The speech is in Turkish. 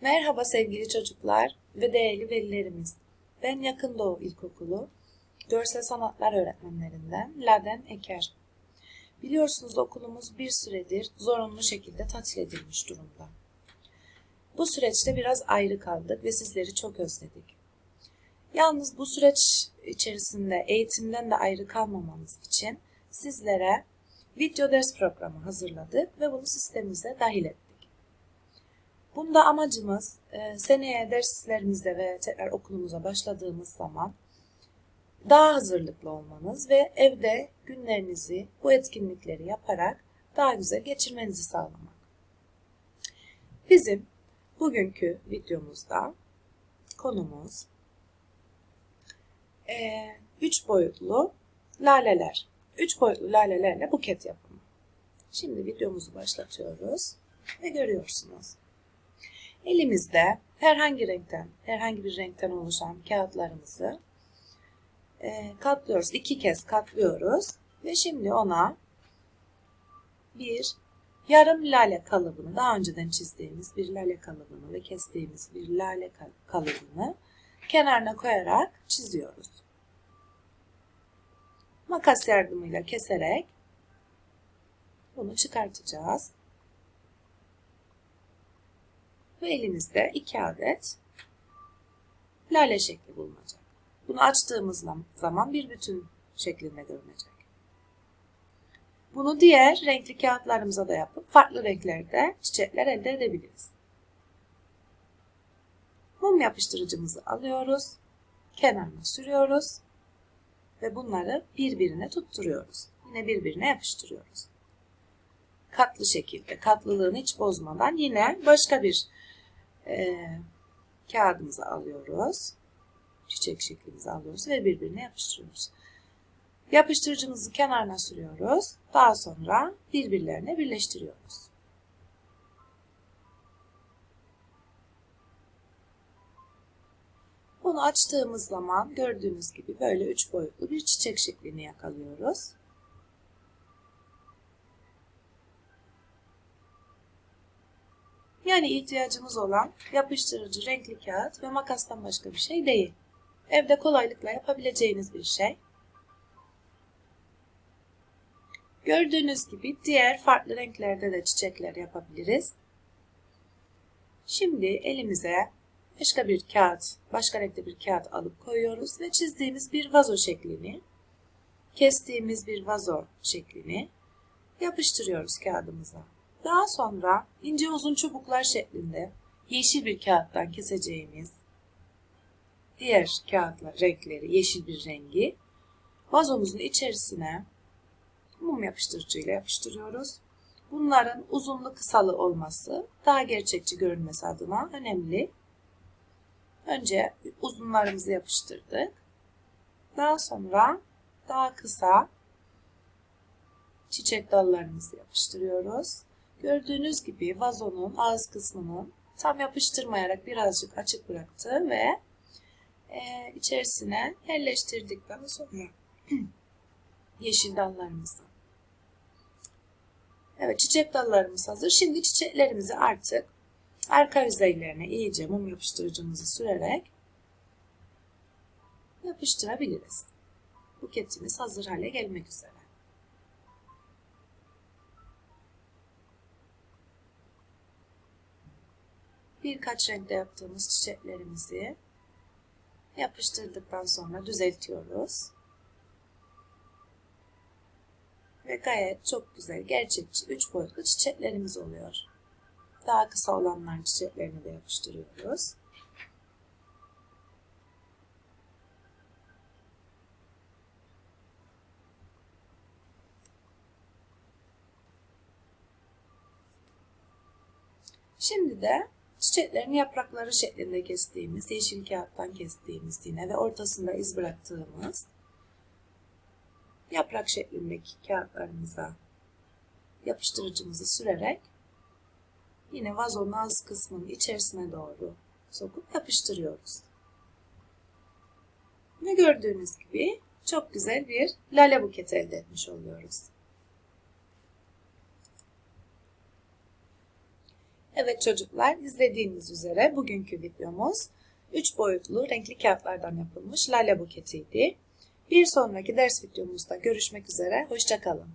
Merhaba sevgili çocuklar ve değerli velilerimiz. Ben Yakın Doğu İlkokulu Görsel Sanatlar Öğretmenlerinden Laden Eker. Biliyorsunuz okulumuz bir süredir zorunlu şekilde tatil edilmiş durumda. Bu süreçte biraz ayrı kaldık ve sizleri çok özledik. Yalnız bu süreç içerisinde eğitimden de ayrı kalmamamız için sizlere video ders programı hazırladık ve bunu sistemimize dahil ettik. Bunda amacımız e, seneye derslerimizde ve tekrar okulumuza başladığımız zaman daha hazırlıklı olmanız ve evde günlerinizi bu etkinlikleri yaparak daha güzel geçirmenizi sağlamak. Bizim bugünkü videomuzda konumuz e, üç boyutlu laleler. Üç boyutlu lalelerle buket yapımı. Şimdi videomuzu başlatıyoruz ve görüyorsunuz. Elimizde herhangi renkten, herhangi bir renkten oluşan kağıtlarımızı e, katlıyoruz. iki kez katlıyoruz ve şimdi ona bir yarım lale kalıbını, daha önceden çizdiğimiz bir lale kalıbını ve kestiğimiz bir lale kalıbını kenarına koyarak çiziyoruz. Makas yardımıyla keserek bunu çıkartacağız. Ve elimizde iki adet lale şekli bulunacak. Bunu açtığımız zaman bir bütün şeklinde görünecek. Bunu diğer renkli kağıtlarımıza da yapıp farklı renklerde çiçekler elde edebiliriz. Mum yapıştırıcımızı alıyoruz, kenarına sürüyoruz ve bunları birbirine tutturuyoruz. Yine birbirine yapıştırıyoruz. Katlı şekilde, katlılığını hiç bozmadan yine başka bir e, kağıdımızı alıyoruz. Çiçek şeklimizi alıyoruz ve birbirine yapıştırıyoruz. Yapıştırıcımızı kenarına sürüyoruz. Daha sonra birbirlerine birleştiriyoruz. Bunu açtığımız zaman gördüğünüz gibi böyle üç boyutlu bir çiçek şeklini yakalıyoruz. Yani ihtiyacımız olan yapıştırıcı, renkli kağıt ve makastan başka bir şey değil. Evde kolaylıkla yapabileceğiniz bir şey. Gördüğünüz gibi diğer farklı renklerde de çiçekler yapabiliriz. Şimdi elimize başka bir kağıt, başka renkte bir kağıt alıp koyuyoruz ve çizdiğimiz bir vazo şeklini, kestiğimiz bir vazo şeklini yapıştırıyoruz kağıdımıza. Daha sonra ince uzun çubuklar şeklinde yeşil bir kağıttan keseceğimiz diğer kağıtlar renkleri yeşil bir rengi vazomuzun içerisine mum yapıştırıcıyla yapıştırıyoruz. Bunların uzunlu kısalı olması daha gerçekçi görünmesi adına önemli. Önce uzunlarımızı yapıştırdık. Daha sonra daha kısa çiçek dallarımızı yapıştırıyoruz. Gördüğünüz gibi vazonun ağız kısmını tam yapıştırmayarak birazcık açık bıraktı ve e, içerisine yerleştirdikten sonra yeşil dallarımızı. Evet çiçek dallarımız hazır. Şimdi çiçeklerimizi artık arka yüzeylerine iyice mum yapıştırıcımızı sürerek yapıştırabiliriz. Buketimiz hazır hale gelmek üzere. Birkaç renkte yaptığımız çiçeklerimizi yapıştırdıktan sonra düzeltiyoruz. Ve gayet çok güzel, gerçekçi, üç boyutlu çiçeklerimiz oluyor. Daha kısa olanların çiçeklerini de yapıştırıyoruz. Şimdi de Çiçeklerin yaprakları şeklinde kestiğimiz, yeşil kağıttan kestiğimiz yine ve ortasında iz bıraktığımız yaprak şeklindeki kağıtlarımıza yapıştırıcımızı sürerek yine vazonun ağız kısmının içerisine doğru sokup yapıştırıyoruz. Ve gördüğünüz gibi çok güzel bir lale buket elde etmiş oluyoruz. Evet çocuklar izlediğiniz üzere bugünkü videomuz 3 boyutlu renkli kağıtlardan yapılmış lale buketiydi. Bir sonraki ders videomuzda görüşmek üzere, hoşçakalın.